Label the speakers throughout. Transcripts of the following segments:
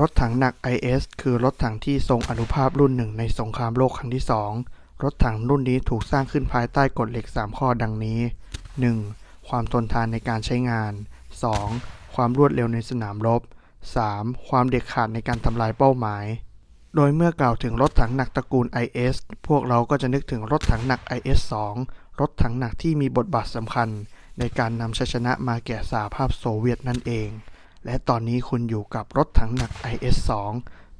Speaker 1: รถถังหนัก IS คือรถถังที่ทรงอนุภาพรุ่นหนึ่งในสงครามโลกครั้งที่ 2 รถถังรุ่นนี้ถูกสร้างขึ้นภายใต้กฎเหล็ก 3 ข้อดังนี้ 1. ความทนทานในการใช้งาน 2. ความรวดเร็วในสนามรบ 3. ความเด็ดขาดในการทำลายเป้าหมาย โดยเมื่อกล่าวถึงรถถังหนักตระกูล IS พวกเราก็จะนึกถึงรถถังหนัก IS-2 รถถังหนักที่มีบทบาทสำคัญ ในการนำชัยชนะมาแก่สหภาพโซเวียตนั่นเอง และตอนนี้คุณอยู่กับรถถังหนัก IS-2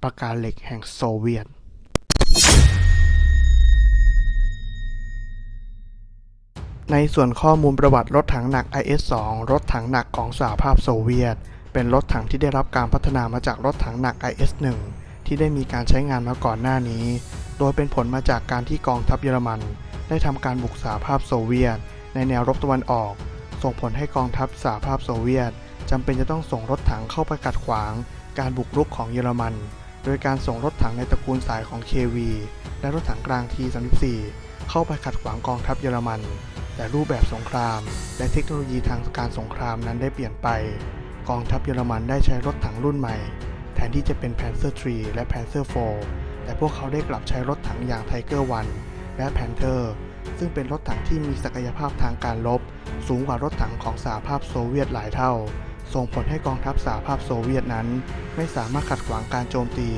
Speaker 1: ประการเหล็กแห่งโซเวียต ในส่วนข้อมูลประวัติรถถังหนัก IS-2 รถถังหนักของสหภาพโซเวียต เป็นรถถังที่ได้รับการพัฒนามาจากรถถังหนัก IS-1 ที่ได้มีการใช้งานมาก่อนหน้านี้ โดยเป็นผลมาจากการที่กองทัพเยอรมัน ได้ทำการบุกสหภาพโซเวียต ในแนวรบตะวันออก ส่งผลให้กองทัพสหภาพโซเวียต จำเป็นจะต้องส่งรถถังเข้าไปขัดขวาง การบุกรุกของเยอรมัน โดยการส่งรถถังในตระกูลสายของ KV และรถถังกลาง T34 เข้าไปขัดขวางกองทัพเยอรมัน แต่รูปแบบสงคราม และเทคโนโลยีทางการสงครามนั้นได้เปลี่ยนไป กองทัพเยอรมันได้ใช้รถถังรุ่นใหม่ แทนที่จะเป็น Panzer III และ Panzer IV แต่พวกเขาได้กลับใช้รถถังอย่าง Tiger I และ Panther ซึ่งเป็นรถถังที่มีศักยภาพทางการรบสูงกว่ารถถังของสหภาพโซเวียตหลายเท่า ส่งผลให้กองทัพสหภาพโซเวียตนั้น ไม่สามารถขัดขวางการโจมตี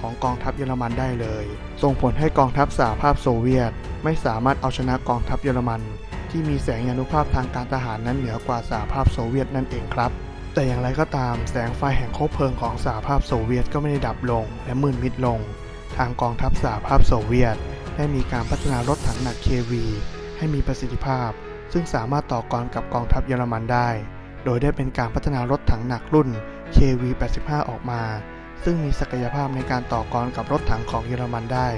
Speaker 1: ของกองทัพเยอรมันได้เลย ส่งผลให้กองทัพสหภาพโซเวียต ไม่สามารถเอาชนะกองทัพเยอรมัน ที่มีแสงยานุภาพทางการทหารนั้นเหนือกว่าสหภาพโซเวียตนั่นเองครับ แต่อย่างไรก็ตามแสงไฟแห่งคบเพลิงของสหภาพโซเวียตก็ไม่ได้ดับลง และมืดมิดลง ทางกองทัพสหภาพโซเวียต ได้มีการพัฒนารถถังหนัก KV ให้มีประสิทธิภาพ ซึ่งสามารถต่อกรกับกองทัพเยอรมันได้ โดยได้เป็นการพัฒนารถถังหนักรุ่น KV-85 ออกมา ซึ่งมีศักยภาพในการต่อกรกับรถถังของเยอรมันได้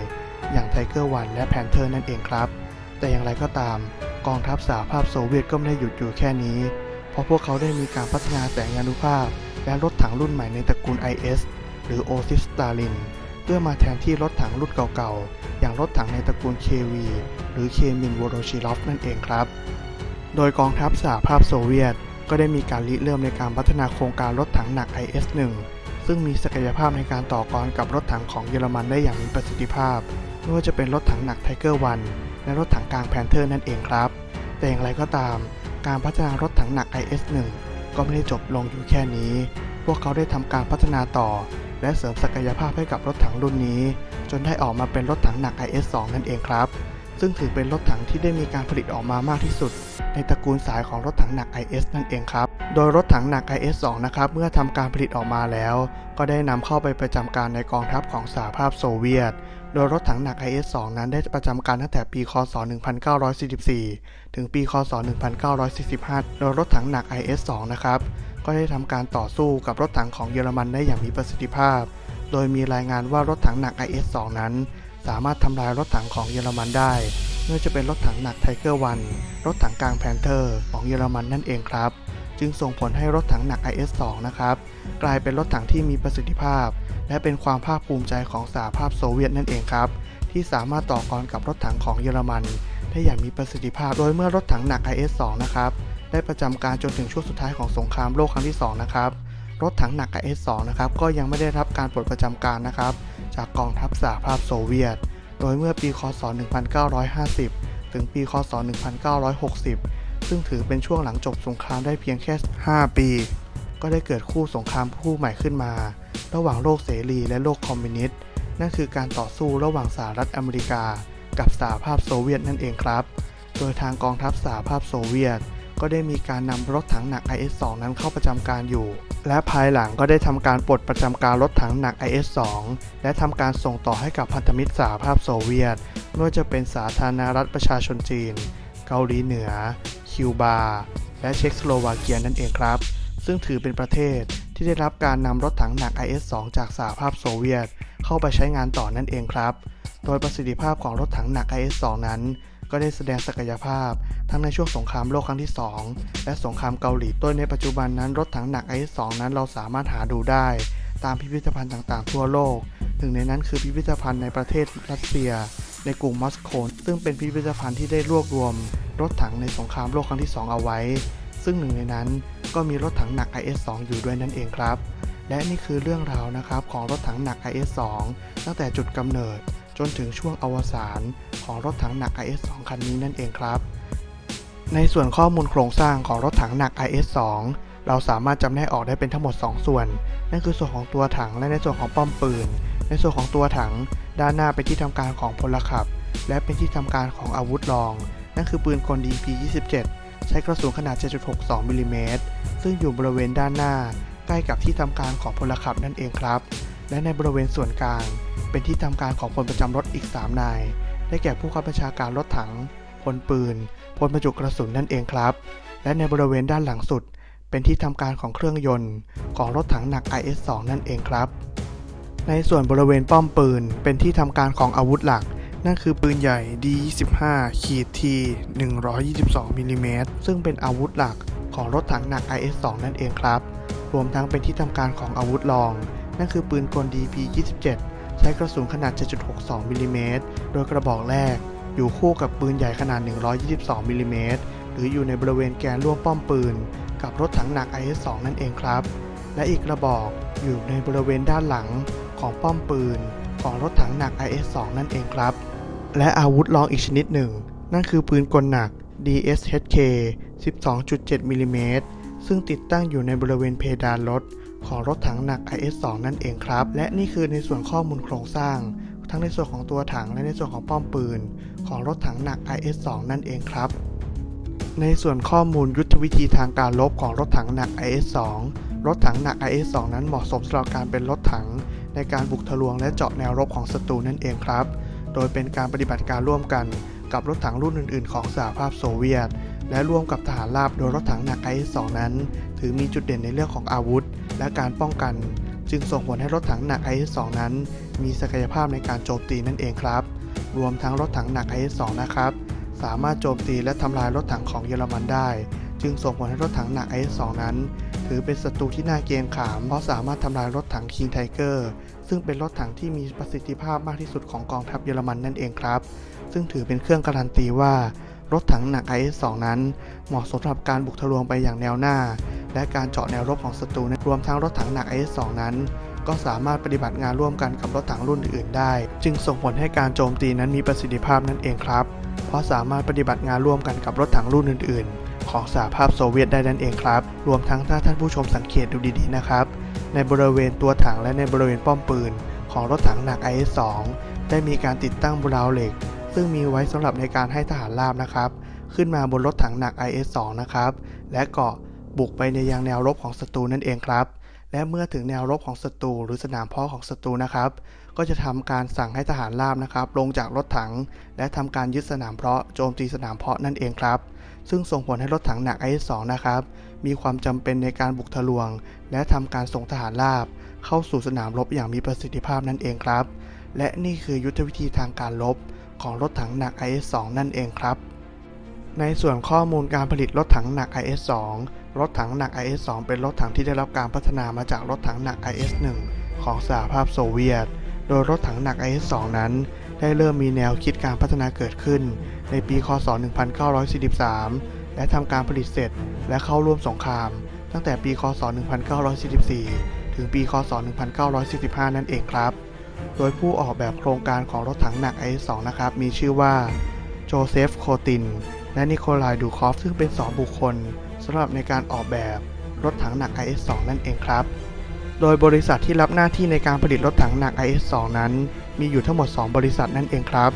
Speaker 1: อย่าง Tiger I และ Panther นั่นเองครับ แต่อย่างไรก็ตาม กองทัพสหภาพโซเวียตก็ไม่ได้หยุดอยู่แค่นี้ เพราะพวกเขาได้มีการพัฒนาแสงยานุภาพ และรถถังรุ่นใหม่ในตระกูล IS หรือ o s i s t a l i n เพื่อมาแทนที่รถถังรุ่นเก่าๆ อย่างรถถังในตระกูล KV หรือเคมินวโรชิลอฟนั่นเองครับ โดยกองทัพสหภาพโซเวียต ก็ได้มีการริเริ่มในการพัฒนาโครงการรถถังหนัก IS-1 ซึ่งมีศักยภาพในการต่อกรกับรถถังของเยอรมันได้อย่างมีประสิทธิภาพ ไม่ว่าจะเป็นรถถังหนัก Tiger I และรถถังกลาง Panther นั่นเองครับ แต่อย่างไรก็ตาม การพัฒนารถถังหนัก IS-1 ก็ไม่ได้จบลงอยู่แค่นี้ พวกเขาได้ทำการพัฒนาต่อ และเสริมศักยภาพให้กับรถถังรุ่นนี้ จนได้ออกมาเป็นรถถังหนัก IS-2 นั่นเองครับ ซึ่งถือเป็นรถถังที่ได้มีการผลิตออกมามากที่สุด ในตระกูลสายของรถถังหนัก IS นั่นเองครับ โดยรถถังหนัก IS-2 นะครับ เมื่อทำการผลิตออกมาแล้ว ก็ได้นำเข้าไปประจำการในกองทัพของสหภาพโซเวียต โดยรถถังหนัก IS-2 นั้นได้ประจำการตั้งแต่ปี คศ 1944 ถึงปี คศ 1945 โดยรถถังหนัก IS-2 นะครับ ก็ได้ทำการต่อสู้กับรถถังของเยอรมันได้อย่างมีประสิทธิภาพ โดยมีรายงานว่ารถถังหนัก IS-2 นั้น สามารถทำลายรถถังของเยอรมันได้ไม่ว่าจะเป็นรถถังหนัก Tiger I รถถังกลาง Panther ของเยอรมันนั่นเองครับ จึงส่งผลให้รถถังหนัก IS-2 นะครับ กลายเป็นรถถังที่มีประสิทธิภาพ และเป็นความภาคภูมิใจของสหภาพโซเวียตนั่นเองครับ ที่สามารถต่อกรกับรถถังของเยอรมัน ได้อย่างมีประสิทธิภาพโดยเมื่อรถถังหนัก IS-2 นะครับได้ประจำการจนถึงช่วงสุดท้ายของสงครามโลกครั้งที่ 2 นะครับ รถถังหนัก IS-2 นะครับก็ยังไม่ได้รับการปลดประจำการนะครับ จากกองทัพสหภาพโซเวียต โดยเมื่อปีคศ 1950 ถึงปีคศ 1960 ซึ่งถือเป็นช่วงหลังจบสงครามได้เพียงแค่ 5 ปี ก็ได้เกิดคู่สงครามคู่ใหม่ขึ้นมา ระหว่างโลกเสรีและโลกคอมมิวนิสต์นั่นคือการต่อสู้ระหว่างสหรัฐอเมริกา กับสหภาพโซเวียตนั่นเองครับ โดยทางกองทัพสหภาพโซเวียต ก็ได้มีการนำรถถังหนัก IS-2 นั้นเข้าประจำการอยู่ และภายหลังก็ได้ทำการปลดประจำการรถถังหนัก IS-2 และทำการส่งต่อให้กับพันธมิตรสหภาพโซเวียต ไม่ว่าจะเป็นสาธารณรัฐประชาชนจีน เกาหลีเหนือ คิวบา และเช็กสโลวาเกียนั่นเองครับ ซึ่งถือเป็นประเทศที่ได้รับการนำรถถังหนัก IS-2 จากสหภาพโซเวียต เข้าไปใช้งานต่อนั่นเองครับ โดยประสิทธิภาพของรถถังหนัก IS-2 นั้น ก็ได้แสดงศักยภาพ ทั้งในช่วงสงครามโลกครั้งที่ 2 และสงครามเกาหลีโดยในปัจจุบันนั้นรถถังหนัก IS-2 นั้นเราสามารถหาดูได้ ตามพิพิธภัณฑ์ต่างๆ ทั่วโลก หนึ่งในนั้นคือพิพิธภัณฑ์ในประเทศรัสเซีย ในกรุงมอสโกซึ่งเป็นพิพิธภัณฑ์ที่ได้รวบรวม รถถังในสงครามโลกครั้งที่ 2 เอาไว้ ซึ่งหนึ่งในนั้นก็มีรถถังหนัก IS-2 อยู่ด้วยนั่นเองครับและนี่คือเรื่องราวนะครับของรถถังหนัก IS-2 ตั้งแต่จุดกำเนิด จนถึงช่วงอวสานของรถถังหนัก IS-2 คันนี้นั่นเองครับ ในส่วนข้อมูลโครงสร้างของรถถังหนัก IS-2 เราสามารถจำแนกออกได้เป็นทั้งหมด 2 ส่วน นั่นคือส่วนของตัวถังและในส่วนของป้อมปืน ในส่วนของตัวถัง ด้านหน้าเป็นที่ทำการของพลขับ และเป็นที่ทำการของอาวุธรอง นั่นคือปืนกล DP-27 ใช้กระสุนขนาด 7.62มิลลิเมตรซึ่งอยู่บริเวณด้านหน้า ใกล้กับที่ทำการของพลขับนั่นเองครับ และในบริเวณส่วนกลาง เป็นที่ทำการของพลประจำรถอีก 3 นาย ได้แก่ผู้ขับบัญชาการรถถังพลปืนพลบรรจุกระสุนนั่นเองครับ และในบริเวณด้านหลังสุด เป็นที่ทำการของเครื่องยนต์ของรถถังหนัก IS-2 นั่นเองครับ ในส่วนบริเวณป้อมปืน เป็นที่ทำการของอาวุธหลัก นั่นคือปืนใหญ่ D25 ขีด T 122มิลลิเมตรซึ่งเป็นอาวุธหลักของรถถังหนัก IS-2 นั่นเองครับ รวมทั้งเป็นที่ทำการของอาวุธรอง นั่นคือปืนกล DP-27 ใช้กระสุนขนาด 7.62มิลลิเมตรโดยกระบอกแรก อยู่คู่กับปืนใหญ่ขนาด 122มิลลิเมตรหรืออยู่ในบริเวณแกนร่วมป้อมปืน กับรถถังหนัก IS-2 นั่นเองครับ และอีกกระบอกอยู่ในบริเวณด้านหลังของป้อมปืน ของรถถังหนัก IS-2 นั่นเองครับ และอาวุธรองอีกชนิดหนึ่ง นั่นคือปืนกลหนัก DSHK 12.7มิลลิเมตรซึ่งติดตั้งอยู่ในบริเวณเพดานรถ ของรถถังหนัก IS-2 นั่นเองครับ และนี่คือในส่วนข้อมูลโครงสร้าง ทั้งในส่วนของตัวถังและในส่วนของป้อมปืน ของรถถังหนัก IS-2 นั่นเองครับ ในส่วนข้อมูลยุทธวิธีทางการรบของรถถังหนัก IS-2 รถถังหนัก IS-2 นั้นเหมาะสมสำหรับการเป็นรถถัง ในการบุกทะลวงและเจาะแนวรบของศัตรูนั่นเองครับ โดยเป็นการปฏิบัติการร่วมกันกับรถถังรุ่นอื่น ๆ ของสหภาพโซเวียต และร่วมกับทหารราบโดยรถถังหนัก IS-2 นั้น ถือมีจุดเด่นในเรื่องของอาวุธ และการป้องกัน จึงส่งผลให้รถถังหนัก IS-2 นั้น มีศักยภาพในการโจมตีนั่นเองครับ รวมทั้งรถถังหนัก IS-2 นะครับ สามารถโจมตีและทำลายรถถังของเยอรมันได้ จึงส่งผลให้รถถังหนัก IS-2 นั้น ถือเป็นศัตรูที่น่าเกรงขาม เพราะสามารถทำลายรถถัง King Tiger ซึ่งเป็นรถถังที่มีประสิทธิภาพมากที่สุดของกองทัพเยอรมันนั่นเองครับ ซึ่งถือเป็นเครื่องการันตีว่า รถถังหนัก IS-2 นั้น เหมาะสมสำหรับการบุกทะลวงไปอย่างแนวหน้า และการเจาะแนวรบของศัตรูรวมทั้งรถถังหนัก IS-2 นั้น ก็สามารถปฏิบัติงานร่วมกันกับรถถังรุ่นอื่นๆได้ จึงส่งผลให้การโจมตีนั้นมีประสิทธิภาพนั่นเองครับ เพราะสามารถปฏิบัติงานร่วมกันกับรถถังรุ่นอื่น ๆ ของสหภาพโซเวียตได้นั่นเองครับ รวมทั้งถ้าท่านผู้ชมสังเกตดูดี ๆ นะครับ ในบริเวณตัวถังและในบริเวณป้อมปืน ของรถถังหนัก IS-2 ได้มีการติดตั้งบราวเหล็ก ซึ่งมีไว้สำหรับในการให้ทหารราบนะครับ ขึ้นมาบนรถถังหนัก IS-2 นะครับ และเกาะบุกไปในยังแนวรบของศัตรูนั่นเองครับ และเมื่อถึงแนวรบของศัตรูหรือสนามเพาะของศัตรูนะครับ ก็จะทำการสั่งให้ทหารราบนะครับ ลงจากรถถัง และทำการยึดสนามเพาะโจมตีสนามเพาะนั่นเองครับ ซึ่งส่งผลให้รถถังหนัก IS-2 นะครับ มีความจำเป็นในการบุกทะลวง และทำการส่งทหารราบ เข้าสู่สนามรบอย่างมีประสิทธิภาพนั่นเองครับ และนี่คือยุทธวิธีทางการรบ ของรถถังหนัก IS-2 นั่นเองครับ ในส่วนข้อมูลการผลิตรถถังหนัก IS-2 รถถังหนัก IS-2 เป็นรถถังที่ได้รับการพัฒนามาจากรถถังหนัก IS-1 ของสหภาพโซเวียต โดยรถถังหนัก IS-2 นั้น ได้เริ่มมีแนวคิดการพัฒนาเกิดขึ้น ในปี คศ 1943 และทำการผลิตเสร็จและเข้าร่วมสงคราม ตั้งแต่ปี คศ 1944 ถึงปี คศ 1945 นั่นเองครับ โดยผู้ออกแบบโครงการของรถถังหนัก IS-2 นะครับ มีชื่อว่าโจเซฟ โคติน และนิโคลาย ดูคอฟ ซึ่งเป็น 2 บุคคลสำหรับในการออกแบบรถถังหนัก IS-2 นั่นเองครับ โดยบริษัทที่รับหน้าที่ในการผลิตรถถังหนัก IS-2 นั้น มีอยู่ทั้งหมด 2 บริษัทนั่นเองครับ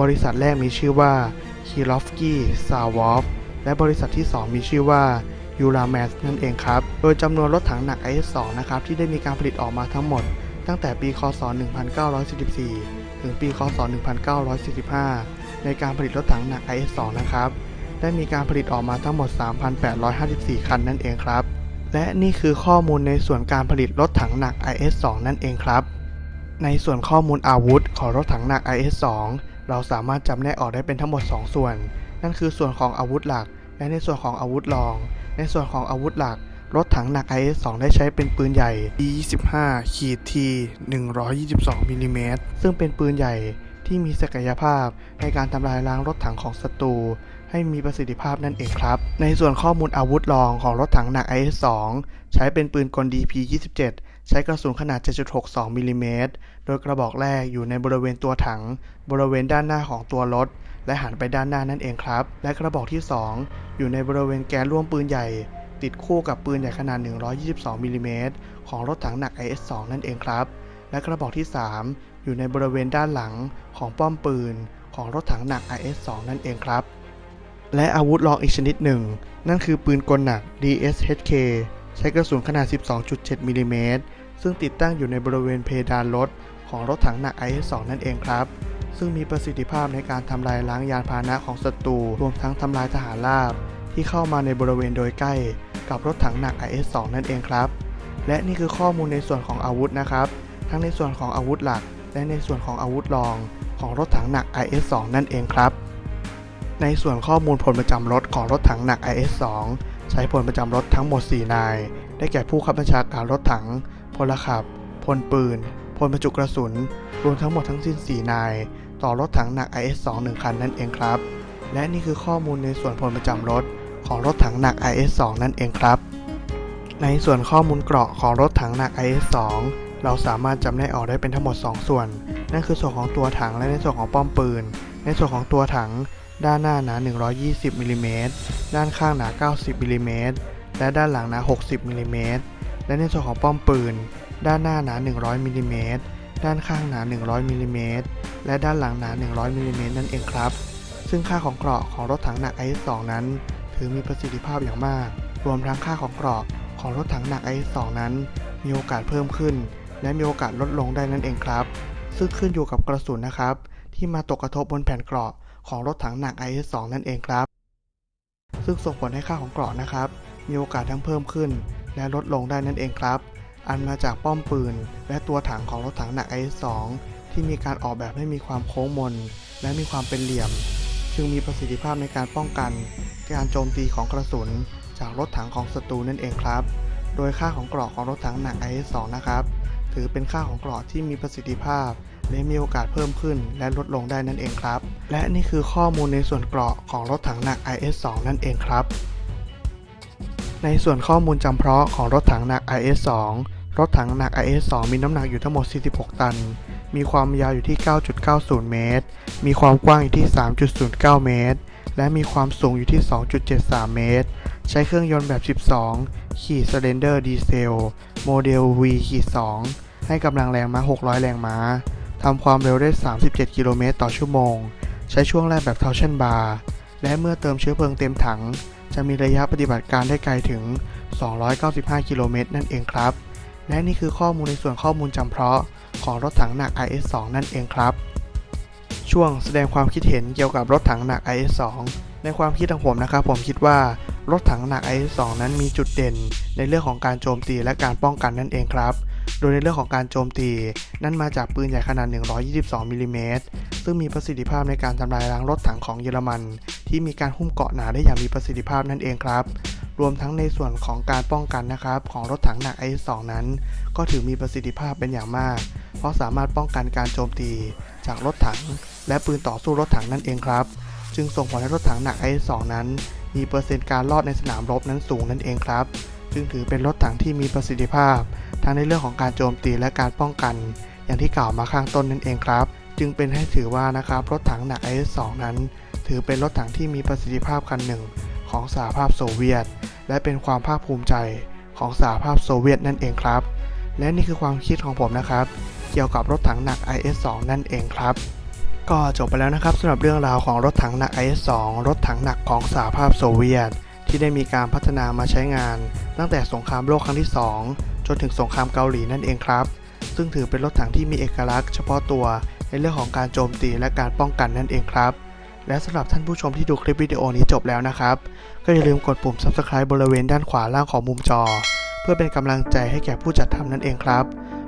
Speaker 1: บริษัทแรกมีชื่อว่า k i r o v s k y s a w o v และบริษัทที่ 2 มีชื่อว่า u r a m a s นั่นเองครับ โดยจำนวนรถถังหนัก IS-2 นะครับที่ได้มีการผลิตออกมาทั้งหมด ตั้งแต่ปีคศ 1944 ถึงปีคศ 1945 ในการผลิตรถถังหนัก IS-2 นะครับ ได้มีการผลิตออกมาทั้งหมด 3,854 คันนั่นเองครับ และนี่คือข้อมูลในส่วนการผลิตรถถังหนัก IS-2 นั่นเองครับ ในส่วนข้อมูลอาวุธของรถถังหนัก IS-2 เราสามารถจำแนกออกได้เป็นทั้งหมด 2 ส่วน นั่นคือส่วนของอาวุธหลัก และในส่วนของอาวุธรอง ในส่วนของอาวุธหลัก รถถังหนัก IS-2 ได้ใช้เป็นปืนใหญ่ D25 ขีด T 122มิลลิเมตรซึ่งเป็นปืนใหญ่ที่มีศักยภาพในการทำลายล้างรถถังของศัตรูให้มีประสิทธิภาพนั่นเองครับ ในส่วนข้อมูลอาวุธรองของรถถังหนัก IS-2 ใช้เป็นปืนกล DP-27 ใช้กระสุนขนาด 7.62มิลลิเมตร โดยกระบอกแรกอยู่ในบริเวณตัวถัง บริเวณด้านหน้าของตัวรถ และหันไปด้านหน้านั่นเองครับ และกระบอกที่ 2 อยู่ในบริเวณแกนร่วมปืนใหญ่ ติดคู่กับปืนใหญ่ขนาด 122มิลลิเมตรของรถถังหนัก IS-2 นั่นเองครับ และกระบอกที่ 3 อยู่ในบริเวณด้านหลังของป้อมปืนของรถถังหนัก IS-2 นั่นเองครับ และอาวุธรองอีกชนิดหนึ่ง นั่นคือปืนกลหนัก DSHK ใช้กระสุนขนาด 12.7มิลลิเมตรซึ่งติดตั้งอยู่ในบริเวณเพดานรถของรถถังหนัก IS-2 นั่นเองครับซึ่งมีประสิทธิภาพในการทำลายล้างยานพาหนะของศัตรู รวมทั้งทำลายทหารราบ ที่เข้ามาในบริเวณโดยใกล้กับรถถังหนัก IS-2 นั่นเองครับ และนี่คือข้อมูลในส่วนของอาวุธนะครับ ทั้งในส่วนของอาวุธหลัก และในส่วนของอาวุธรองของรถถังหนัก IS-2 นั่นเองครับ ในส่วนข้อมูลพลประจำรถของรถถังหนัก IS-2 ใช้พลประจำรถทั้งหมด 4 นาย ได้แก่ผู้ขับบัญชาการรถถัง พลขับ พลปืน พลบรรจุกระสุน รวมทั้งหมดทั้งสิ้น 4 นาย ต่อรถถังหนัก IS-2 1 คันนั่นเองครับ และนี่คือข้อมูลในส่วนพลประจำรถ ของรถถังหนัก IS-2 นั่นเองครับ ในส่วนข้อมูลเกราะของรถถังหนัก IS-2 เราสามารถจำแนกออกได้เป็นทั้งหมด 2 ส่วน นั่นคือส่วนของตัวถังและในส่วนของป้อมปืน ในส่วนของตัวถัง ด้านหน้าหนา 120มิลลิเมตรด้านข้างหนา 90มิลลิเมตรและด้านหลังหนา 60มิลลิเมตรและในส่วนของป้อมปืน ด้านหน้าหนา 100มิลลิเมตรด้านข้างหนา 100มิลลิเมตรและด้านหลังหนา 100มิลลิเมตรนั่นเองครับ ซึ่งค่าของเกราะของรถถังหนัก IS-2 นั้น ถือมีประสิทธิภาพอย่างมาก รวมทั้งค่าของเกราะของรถถังหนัก IS-2 นั้น มีโอกาสเพิ่มขึ้น และมีโอกาสลดลงได้นั่นเองครับ ซึ่งขึ้นอยู่กับกระสุนนะครับ ที่มาตกกระทบบนแผ่นเกราะของรถถังหนัก IS-2 นั่นเองครับ ซึ่งส่งผลให้ค่าของเกราะนะครับ มีโอกาสทั้งเพิ่มขึ้น และลดลงได้นั่นเองครับ อันมาจากป้อมปืน และตัวถังของรถถังหนัก IS-2 ที่มีการออกแบบให้มีความโค้งมน และมีความเป็นเหลี่ยม จึงมีประสิทธิภาพในการป้องกัน การโจมตีของกระสุน จากรถถังของศัตรูนั่นเองครับ โดยค่าของเกราะของรถถังหนัก IS-2 นะครับ ถือเป็นค่าของเกราะที่มีประสิทธิภาพและมีโอกาสเพิ่มขึ้นและลดลงได้นั่นเองครับ และนี่คือข้อมูลในส่วนเกราะของรถถังหนัก IS-2 นั่นเองครับ ในส่วนข้อมูลจำเพาะของรถถังหนัก IS-2 รถถังหนัก IS-2 มีน้ำหนักอยู่ทั้งหมด 46 ตัน มีความยาวอยู่ที่ 9.90 เมตร มีความกว้างอยู่ที่ 3.09 เมตร และมีความสูงอยู่ที่ 2.73 เมตร ใช้เครื่องยนต์แบบ 12 ขีด Cylinder ดีเซล โมเดล V ขีด2ให้กำลังแรงม้า 600 แรงม้า ทำความเร็วได้ 37 กิโลเมตรต่อชั่วโมง ใช้ช่วงแรกแบบ Torsion Bar และเมื่อเติมเชื้อเพลิงเต็มถัง จะมีระยะปฏิบัติการได้ไกลถึง 295 กิโลเมตรนั่นเองครับ และนี่คือข้อมูลในส่วนข้อมูลจำเพาะของรถถังหนัก IS-2 นั่นเองครับ ช่วงแสดงความคิดเห็นเกี่ยวกับรถถังหนัก IS-2 ในความคิดของผมนะครับ ผมคิดว่ารถถังหนัก IS-2 นั้นมีจุดเด่น ในเรื่องของการโจมตีและการป้องกันนั่นเองครับ โดยในเรื่องของการโจมตี นั่นมาจากปืนใหญ่ขนาด 122มิลลิเมตรซึ่งมีประสิทธิภาพในการทำลายล้างรถถังของเยอรมัน ที่มีการหุ้มเกาะหนาได้อย่างมีประสิทธิภาพนั่นเองครับรวมทั้งในส่วนของการป้องกันนะครับ ของรถถังหนัก IS-2 นั้น ก็ถือมีประสิทธิภาพเป็นอย่างมาก เพราะสามารถป้องกันการโจมตี จากรถถัง และปืนต่อสู้รถถังนั่นเองครับ จึงส่งผลให้รถถังหนัก IS-2 นั้น มีเปอร์เซ็นต์การรอดในสนามรบนั้นสูงนั่นเองครับ จึงถือเป็นรถถังที่มีประสิทธิภาพ ทั้งในเรื่องของการโจมตีและการป้องกัน อย่างที่กล่าวมาข้างต้นนั่นเองครับ จึงเป็นให้ถือว่านะครับรถถังหนัก IS-2 นั้น ถือเป็นรถถังที่มีประสิทธิภาพคันหนึ่งของสหภาพโซเวียต และเป็นความภาคภูมิใจของสหภาพโซเวียตนั่นเองครับ และนี่คือความคิดของผมนะครับ เกี่ยวกับรถถังหนัก IS-2 นั่นเองครับ ก็จบไปแล้วนะครับสำหรับเรื่องราวของรถถังหนัก IS-2 รถถังหนักของสหภาพโซเวียต ที่ได้มีการพัฒนามาใช้งาน ตั้งแต่สงครามโลกครั้งที่ 2 จนถึงสงครามเกาหลีนั่นเองครับ ซึ่งถือเป็นรถถังที่มีเอกลักษณ์เฉพาะตัวในเรื่องของการโจมตีและการป้องกันนั่นเองครับ และสำหรับท่านผู้ชมที่ดูคลิปวิดีโอนี้จบแล้วนะครับ ก็อย่าลืมกดปุ่ม subscribe บริเวณด้านขวาล่างของมุมจอ เพื่อเป็นกำลังใจให้แก่ผู้จัดทำนั่นเองครับ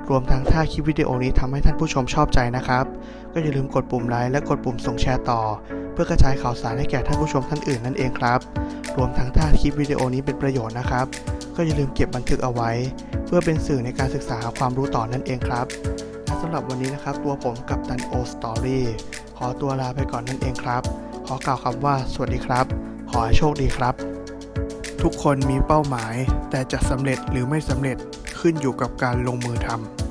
Speaker 1: รวมทั้งถ้าคลิปวิดีโอนี้ทำให้ท่านผู้ชมชอบใจนะครับ ก็อย่าลืมกดปุ่มไลค์และกดปุ่มส่งแชร์ต่อ เพื่อกระจายข่าวสารให้แก่ท่านผู้ชมท่านอื่นนั่นเองครับ รวมทั้งถ้าคลิปวิดีโอนี้เป็นประโยชน์นะครับ ก็อย่าลืมเก็บบันทึกเอาไว้ เพื่อเป็นสื่อในการศึกษาหาความรู้ต่อนั่นเองครับและสำหรับวันนี้นะครับ ตัวผมกับตันโอสตอรี่ขอตัวลาไปก่อนนั่นเองครับ ขอกล่าวคำว่าสวัสดีครับ ขอให้โชคดีครับ ทุกคนมีเป้าหมาย แต่จะสำเร็จหรือไม่สำเร็จ ขึ้นอยู่กับการลงมือทำ